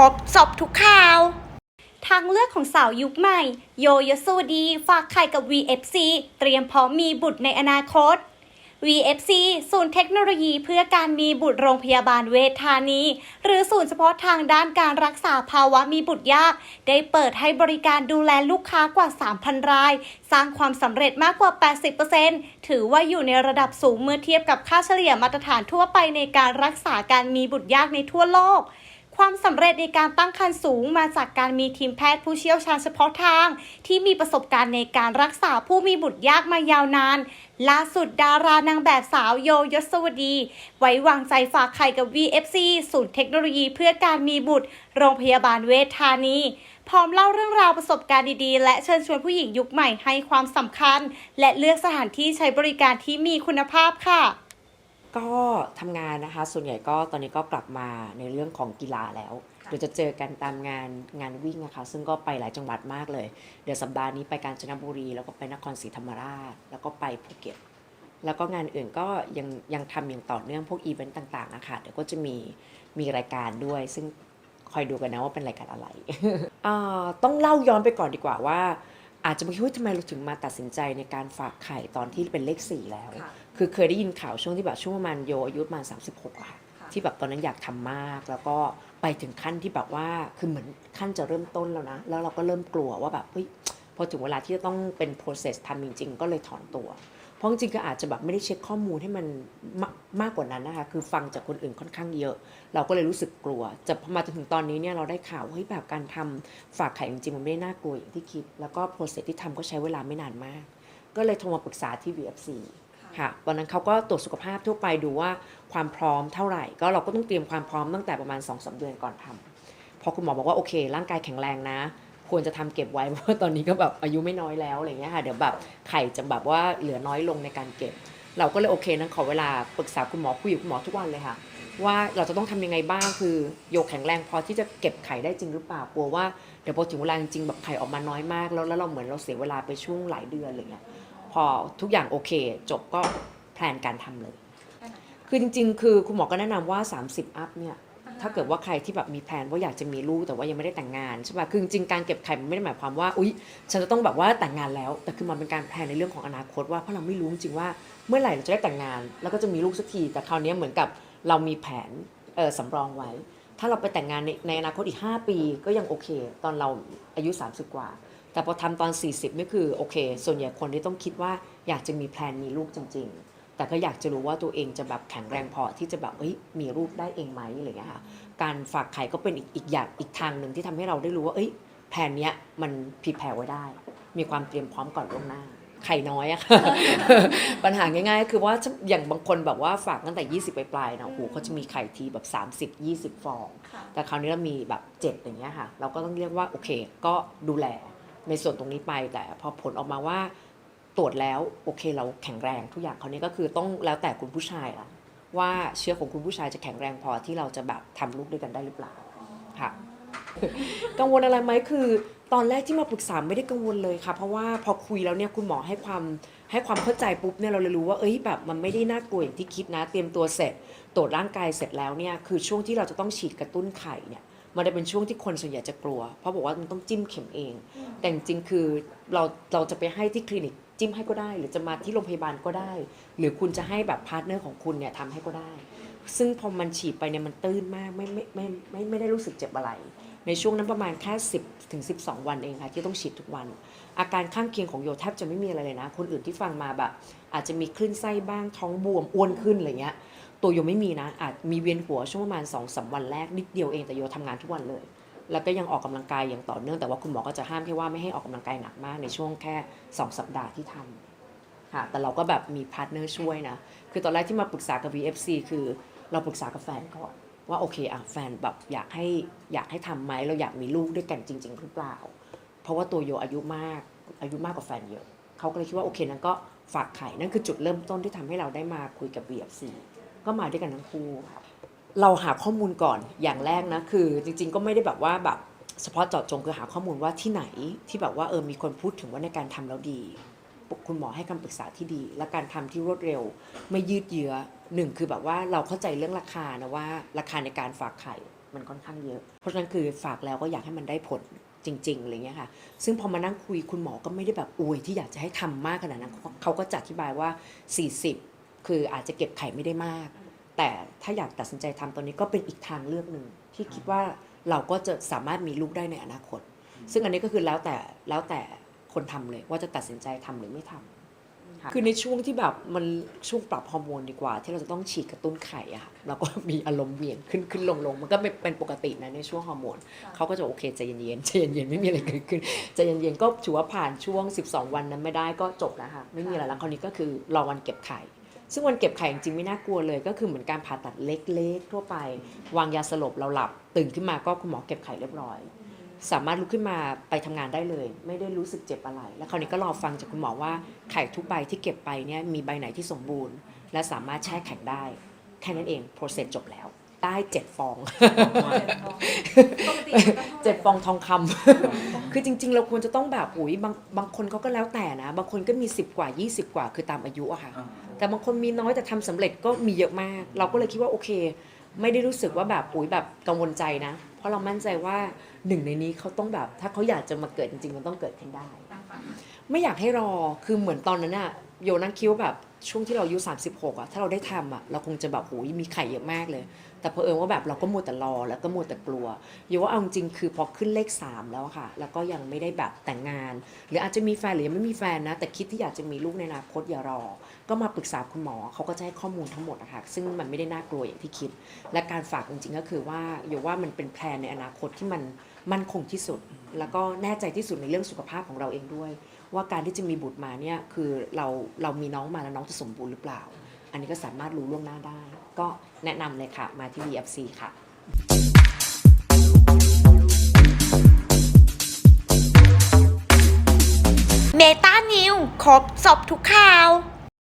รบจบทุกข่าว ทางเลือกของสาวยุคใหม่ โยยสวดี ฝากไข่กับ VFC เตรียมพร้อมมีบุตรในอนาคต VFC ศูนย์เทคโนโลยีเพื่อการมีบุตรโรงพยาบาลเวชธานี หรือศูนย์เฉพาะทางด้านการรักษาภาวะมีบุตรยาก ได้เปิดให้บริการดูแลลูกค้ากว่า 3,000 ราย สร้างความสำเร็จมากกว่า 80%ถือว่าอยู่ในระดับสูงเมื่อเทียบกับค่าเฉลี่ยมาตรฐานทั่วไปในการรักษาการมีบุตรยากในทั่วโลก ความสำเร็จในการตั้งครรภ์สูงมาจากการมีทีมแพทย์ผู้เชี่ยวชาญเฉพาะทาง ที่มีประสบการณ์ในการรักษาผู้มีบุตรยากมายาวนาน ล่าสุดดารานางแบบสาวโยยศวดี ไว้วางใจฝากไข่กับ VFC ศูนย์เทคโนโลยีเพื่อการมีบุตร โรงพยาบาลเวชธานีพร้อมเล่าเรื่องราวประสบการณ์ดีๆ และเชิญชวนผู้หญิงยุคใหม่ให้ความสำคัญ และเลือกสถานที่ใช้บริการที่มีคุณภาพค่ะ ก็ทำงานนะคะ ส่วนใหญ่ก็ตอนนี้ก็กลับมาในเรื่องของกีฬาแล้วเดี๋ยวจะเจอกันตามงานงานวิ่งนะคะ ซึ่งก็ไปหลายจังหวัดมากเลย เดี๋ยวสัปดาห์นี้ไปกาญจนบุรี แล้วก็ไปนครศรีธรรมราช แล้วก็ไปภูเก็ต แล้วก็งานอื่นก็ยังยังทำอย่างต่อเนื่องพวกอีเวนต์ต่างๆอะค่ะเดี๋ยวก็จะมีมีรายการด้วย ซึ่งคอยดูกันนะว่าเป็นรายการอะไร อ่าต้องเล่าย้อนไปก่อนดีกว่าว่า อาจจะไม่คิดว่าทำไมเราถึงมาตัดสินใจในการฝากไข่ตอนที่เป็นเลขสี่แล้ว ค่ะคือเคยได้ยินข่าวช่วงที่แบบช่วงประมาณโยอายุประมาณ36อะค่ะ ค่ะ ที่แบบตอนนั้นอยากทำมาก แล้วก็ไปถึงขั้นที่แบบว่าคือเหมือนขั้นจะเริ่มต้นแล้วนะ แล้วเราก็เริ่มกลัวว่าแบบเฮ้ยพอถึงเวลาที่จะต้องเป็น process ทำจริง ๆ ก็เลยถอนตัว เพราะจริงๆก็อาจจะแบบไม่ได้เช็คข้อมูลให้มันมามากกว่านั้นนะคะ คือฟังจากคนอื่นค่อนข้างเยอะ เราก็เลยรู้สึกกลัว จะพอมาจนถึงตอนนี้เนี่ยเราได้ข่าวว่าเฮ้ยแบบการทำฝากไข่จริงๆมันไม่ได้น่ากลัวอย่างที่คิด แล้วก็ process ที่ทำก็ใช้เวลาไม่นานมาก ก็เลยโทรมาปรึกษาที่ VFC ค่ะตอนนั้นเขาก็ตรวจสุขภาพทั่วไปดูว่าความพร้อมเท่าไหร่ ก็เราก็ต้องเตรียมความพร้อมตั้งแต่ประมาณ2อสเดือนก่อนทำพอคุณหมอบอกว่าโอเค ร่างกายแข็งแรงนะ ควรจะทำเก็บไว้เพราะว่าตอนนี้ก็แบบอายุไม่น้อยแล้วอะไรเงี้ยค่ะเดี๋ยวแบบไข่จะแบบว่าเหลือน้อยลงในการเก็บ เราก็เลยโอเคนั้นขอเวลาปรึกษาคุณหมอคุยกับคุณหมอทุกวันเลยค่ะ ว่าเราจะต้องทำยังไงบ้างคือโยกแข็งแรงพอที่จะเก็บไข่ได้จริงหรือเปล่ากลัวว่าเดี๋ยวพอถึงเวลาจริงๆแบบไข่ออกมาน้อยมาก แล้วแล้วเราเหมือนเราเสียเวลาไปช่วงหลายเดือนอะไรเงี้ยพอทุกอย่างโอเคจบก็แพลนการทำเลย คือจริง ๆ คือคุณหมอก็แนะนำว่า 30 อัพเนี่ย ถ้าเกิดว่าใครที่แบบมีแพลนว่าอยากจะมีลูกแต่ว่ายังไม่ได้แต่งงานใช่ป่ะคือจริงการเก็บไข่มันไม่ได้หมายความว่าอุ๊ยฉันจะต้องแบบว่าแต่งงานแล้ว แต่คือมันเป็นการแพลนในเรื่องของอนาคตว่าเพราะเราไม่รู้จริงว่าเมื่อไหร่เราจะได้แต่งงาน แล้วก็จะมีลูกสักทีแต่คราวนี้เหมือนกับเรามีแผนเออสำรองไว้ ถ้าเราไปแต่งงานในในอนาคตอีก 5 ปีก็ยังโอเค ตอนเราอายุ 30 กว่า แต่พอทำตอน 40นี่คือโอเค ส่วนใหญ่คนที่ต้องคิดว่าอยากจะมีแพลนมีลูกจริง ๆ แต่ก็อยากจะรู้ว่าตัวเองจะแบบแข็งแรงพอที่จะแบบเอ้ยมีลูกได้เองไหมอะไรอย่างเงี้ยค่ะการฝากไข่ก็เป็นอีกอีกอย่างอีกทางหนึ่งที่ทำให้เราได้รู้ว่าเอ้ยแผนเนี้ยมันพีแพรไว้ได้ มีความเตรียมพร้อมก่อนล่วงหน้าไข่น้อยอะค่ะปัญหาง่ายๆ คือว่าอย่างบางคนแบบว่าฝากตั้งแต่ 20 ไปปลายๆนะโอ้โหเขาจะมีไข่ทีแบบ 30 20 ฟอง แต่คราวนี้เรามีแบบ 7 อย่างเงี้ยค่ะ เราก็ต้องเรียกว่า โอเค ก็ดูแลในส่วนตรงนี้ไปแต่พอผลออกมาว่า ตรวจแล้วโอเคเราแข็งแรงทุกอย่างคราวนี้ก็คือต้องแล้วแต่คุณผู้ชายละว่าเชื้อของคุณผู้ชายจะแข็งแรงพอที่เราจะแบบทำลูกด้วยกันได้หรือเปล่าค่ะกังวลอะไรไหมคือ ตอนแรกที่มาปรึกษาไม่ได้กังวลเลยค่ะ เพราะว่าพอคุยแล้วเนี่ยคุณหมอให้ความให้ความเข้าใจปุ๊บเนี่ยเราเลยรู้ว่าเอ้ยแบบมันไม่ได้น่ากลัวอย่างที่คิดนะ เตรียมตัวเสร็จตรวจร่างกายเสร็จแล้วเนี่ยคือช่วงที่เราจะต้องฉีดกระตุ้นไข่เนี่ยมันจะเป็นช่วงที่คนส่วนใหญ่จะกลัว เพราะบอกว่ามันต้องจิ้มเข็มเอง แต่จริงคือเราเราจะไปให้ที่คลินิก จิ้มให้ก็ได้ หรือจะมาที่โรงพยาบาลก็ได้ หรือคุณจะให้แบบพาร์ทเนอร์ของคุณเนี่ยทำให้ก็ได้ ซึ่งพอมันฉีดไปเนี่ยมันตื้นมากไม่ไม่ไม่ไม่ไม่ได้รู้สึกเจ็บอะไร ในช่วงนั้นประมาณแค่ 10ถึง12 วันเองค่ะที่ต้องฉีดทุกวัน อาการข้างเคียงของโยแทบจะไม่มีอะไรเลยนะ คนอื่นที่ฟังมาแบบ อาจจะมีคลื่นไส้บ้างท้องบวมอ้วนขึ้นอะไรเงี้ยตัวโยไม่มีนะอาจมีเวียนหัวช่วงประมาณ2อสวันแรกนิดเดียวเองแต่โยทำงานทุกวันเลย แล้วก็ยังออกกำลังกายอย่างต่อเนื่องแต่ว่าคุณหมอก็จะห้ามแค่ว่าไม่ให้ออกกำลังกายหนักมากในช่วงแค่ 2 สัปดาห์ที่ทำค่ะแต่เราก็แบบมีพาร์ทเนอร์ช่วยนะ คือตอนแรกที่มาปรึกษากับ VFC คือเราปรึกษากับแฟนก่อนว่าโอเคอะแฟนแบบอยากให้อยากให้ทำไหมเราอยากมีลูกด้วยกันจริง ๆ หรือเปล่า เพราะว่าตัวโยอายุมากอายุมากกว่าแฟนเยอะเขาก็เลยคิดว่าโอเคนั้นก็ฝากไข่นั่นคือจุดเริ่มต้นที่ทำให้เราได้มาคุยกับ VFC ก็มาด้วยกันทั้งคู่ครับ เราหาข้อมูลก่อนอย่างแรกนะคือ จริง ๆ ก็ไม่ได้แบบว่าแบบเฉพาะเจาะจงคือหาข้อมูลว่าที่ไหนที่แบบว่าเออมีคนพูดถึงว่าในการทำแล้วดีคุณหมอให้คำปรึกษาที่ดี และการทำที่รวดเร็ว ไม่ยืดเยื้อหนึ่งคือแบบว่าเราเข้าใจเรื่องราคานะว่า ราคาในการฝากไข่มันค่อนข้างเยอะ เพราะฉะนั้นคือฝากแล้วก็อยากให้มันได้ผลจริงๆอะไรเงี้ยค่ะ ซึ่งพอมานั่งคุยคุณหมอก็ไม่ได้แบบอวยที่อยากจะให้ทำมากขนาดนั้นเขาเขาก็จะอธิบายว่า 40 คืออาจจะเก็บไข่ไม่ได้มาก แต่ถ้าอยากตัดสินใจทำตอนนี้ก็เป็นอีกทางเลือกหนึ่งที่คิดว่าเราก็จะสามารถมีลูกได้ในอนาคต ซึ่งอันนี้ก็คือแล้วแต่แล้วแต่คนทำเลยว่าจะตัดสินใจทำหรือไม่ทำค่ะคือในช่วงที่แบบมันช่วงปรับฮอร์โมนดีกว่า ที่เราจะต้องฉีดกระตุ้นไข่อะค่ะเราก็มีอารมณ์เหวี่ยงขึ้นขึ้นลงลงมันก็เป็นเป็นปกตินะในช่วงฮอร์โมนเขาก็จะโอเคใจเย็นๆใจเย็นๆไม่มีอะไรเกิดขึ้นใจเย็นๆก็ถือว่าผ่านช่วง 12 วันนั้นไม่ได้ก็จบแล้วค่ะไม่มีอะไรแล้วคราวนี้ก็คือรอวันเก็บไข่ ซึ่งวันเก็บไข่จริงๆไม่น่ากลัวเลย ก็คือเหมือนการผ่าตัดเล็กๆ ทั่วไป วางยาสลบเราหลับ ตื่นขึ้นมาก็คุณหมอเก็บไข่เรียบร้อย สามารถลุกขึ้นมาไปทำงานได้เลย ไม่ได้รู้สึกเจ็บอะไร แล้วคราวนี้ก็รอฟังจากคุณหมอว่าไข่ทุกใบที่เก็บไปเนี่ยมีใบไหนที่สมบูรณ์ และสามารถแช่แข็งได้แค่นั้นเอง process จบแล้วได้เจ็ดฟองเจ็ดฟองทองคำคือจริง ๆ เราควรจะต้องแบบอุ๋ยบางบางคนเขาก็แล้วแต่นะ บางคนก็มี 10 กว่า 20 กว่าคือตามอายุอะค่ะ แต่บางคนมีน้อยแต่ทำสำเร็จก็มีเยอะมาก เราก็เลยคิดว่าโอเค ไม่ได้รู้สึกว่าแบบปุ๋ยแบบกังวลใจนะ เพราะเรามั่นใจว่าหนึ่งในนี้เขาต้องแบบ ถ้าเขาอยากจะมาเกิดจริงๆมันต้องเกิดขึ้นได้ ไม่อยากให้รอคือเหมือนตอนนั้นอะโยนั่งคิดว่าแบบ ช่วงที่เราอายุ36อะถ้าเราได้ทำอะเราคงจะแบบโหยมีไข่เยอะมากเลย แต่เพอเอิญว่าแบบเราก็มัวแต่รอแล้วก็มัวแต่กลัวโยว่าเอาจริงคือพอขึ้นเลข 3 แล้วค่ะ แล้วก็ยังไม่ได้แบบแต่งงาน หรืออาจจะมีแฟนหรือยังไม่มีแฟนนะ แต่คิดที่อยากจะมีลูกในอนาคตอย่ารอ ก็มาปรึกษาคุณหมอเขาก็จะให้ข้อมูลทั้งหมดอะค่ะซึ่งมันไม่ได้น่ากลัวอย่างที่คิด และการฝากจริงๆก็คือว่าโยว่ามันเป็นแพลนในอนาคตที่มันมั่นคงที่สุด แล้วก็แน่ใจที่สุดในเรื่องสุขภาพของเราเองด้วย ว่าการที่จะมีบุตรมาเนี่ยคือเราเรามีน้องมาแล้วน้องจะสมบูรณ์หรือเปล่า อันนี้ก็สามารถรู้ล่วงหน้าได้ ก็แนะนำเลยค่ะ มาที่ VFC ค่ะเมตานิวครบสอบทุกข่าว